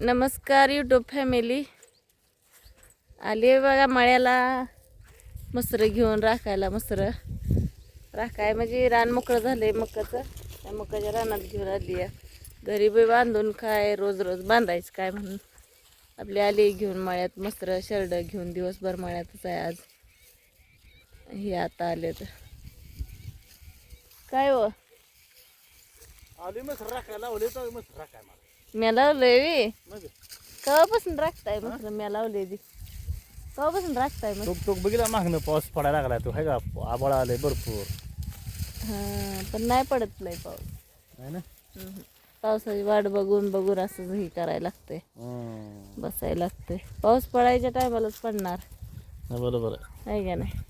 नमस्कार YouTube family आली बघा मळ्याला. मसरं घेऊन राखायला मसरं. राखाय म्हणजे रान मोकळं झालंय मकाचं. त्या मकाच्या रानात घेऊन आली आहे घरी बी बांधून काय रोज रोज बांधायचं काय म्हणून. आपली आली घेऊन मळ्यात मसरं शरड घेऊन दिवसभर मळ्यातच आहे आज. हे आता आले तर काय हो? आली मस्त राखायला लावले तर मस्त राखाय मला. मी लावलंय कवापासून राखताय मसरं मी लावले ती कवापासून राखताय मग टोक टोक बघितला मागणं पाऊस पडायला लागला तो हाय का? आबळ आले भरपूर. हा पण नाही पडत नाही पाऊस. आहे ना? हम्म. पावसाची वाट बघून बघून असं हे करायला हम्म. बसायला लागतंय. पाऊस पडायच्या टायमालाच पडणार. नाही, बरोबर आहे. आहे का नाही?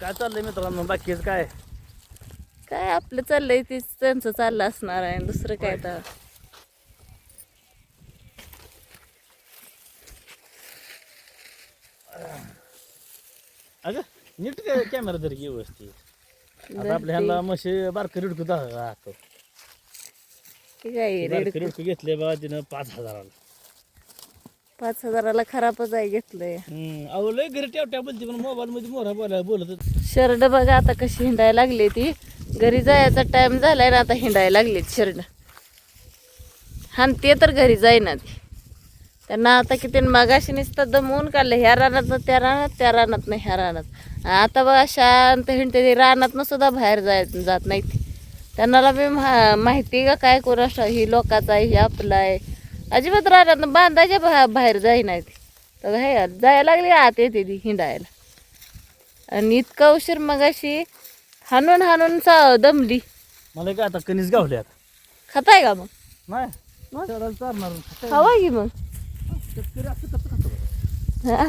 काय चाललंय मित्रांनो? बाकीच काय? काय आपलं चाललंय तीच त्यांचं चाललं असणार आहे. दुसरं काय तर अगं नीट काय कॅमेरा तरी व्यवस्थित? आता आपल्या ह्यांना म्हशी बारकं रिडकू राहतो. ठीक आहे रेड बारकं रिडकू? घेतले बा तिनं पाच हजाराला. पाच हजाराला खराबच आहे घेतलंय. हम्म, अहो लय घरी ठेव बोलते पण मोबाईल मध्ये मोरा बोलायला बोलत. शर्ट बघा आता कशी हिंडायला लागली ती. घरी जायचा टाइम झालाय ना आता हिंडायला लागली शर्ट. आणि ते तर घरी जाईना ती त्यांना आता किती मागाशी नुसतं दमवून काढलं ह्या रानात त्या रानात त्या रानात नाही ह्या रानात. आता बघा शांत हिंडते ते रानातनं सुद्धा बाहेर जाय जात नाही ती त्यांना बी मा- माहिती का काय कोणास ही लोकाचा आहे ही आपला आहे. अजिबात रानात बांधायच्या बा- बाहेर जाईना ती तर हे जायला लागली आत येते ती हिंडायला? आणि इतका उशीर मगाशी हाणून हाणून चा दमली. मला काय आता कणीस गावले आता. खाताय का मग? नाही. मग? चालणार खावा की मग? शेतकरी असं कसं हा,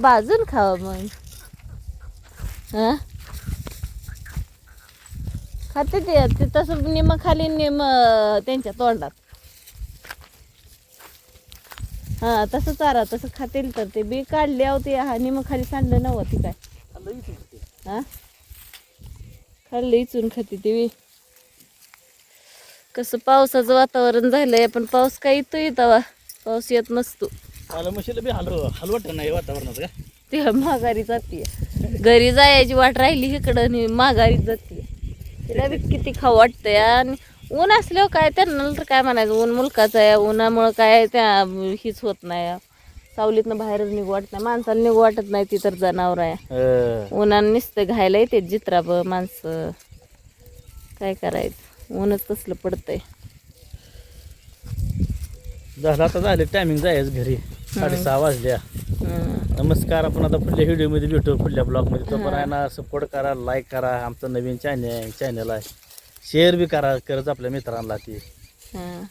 भाजून खावा मग. हा? खाते ते तसं निम खाली निम त्यांच्या तोंडात. हा तसं चारा तसं खातील तर ते बी काढले होते हा निम खाली सांडलं नव्हती काय. खाल्लं हा? खाल्लं इचून खाते ते बी. कसं पावसाचं वातावरण झालंय पण पाऊस काय येतो येतावा पाऊस येत नसतो. मला म्हशीला बी हलव हलवट नाही वातावरणात का? ती माघारी जाते घरी जायची वाट राहिली इकडं आणि माघारी जाते तिला बी किती खाऊ वाटतंय. आणि ऊन असल्यावर काय त्यांना तर काय म्हणायचं? ऊन मुलकाचं आहे. उन्हामुळं काय त्या हीच होत नाही. सावलीतनं बाहेरच निघू वाटत नाही. माणसाला निघू वाटत नाही ती तर जनावर आहे. उन्हानं नुसतं घायला येते जित्राब माणसं. काय करायचं? ऊनच कसलं पडतंय. झालं आता झाले टायमिंग जायचं घरी. साडेसहा वाजल्या. नमस्कार आपण आता पुढल्या व्हिडिओमध्ये भेटू पुढल्या ब्लॉगमध्ये. तो पण आहे ना सपोर्ट करा लाईक करा. आमचं नवीन चॅनल चॅनल आहे. शेअर बी करा करत आपल्या मित्रांना ती. हं.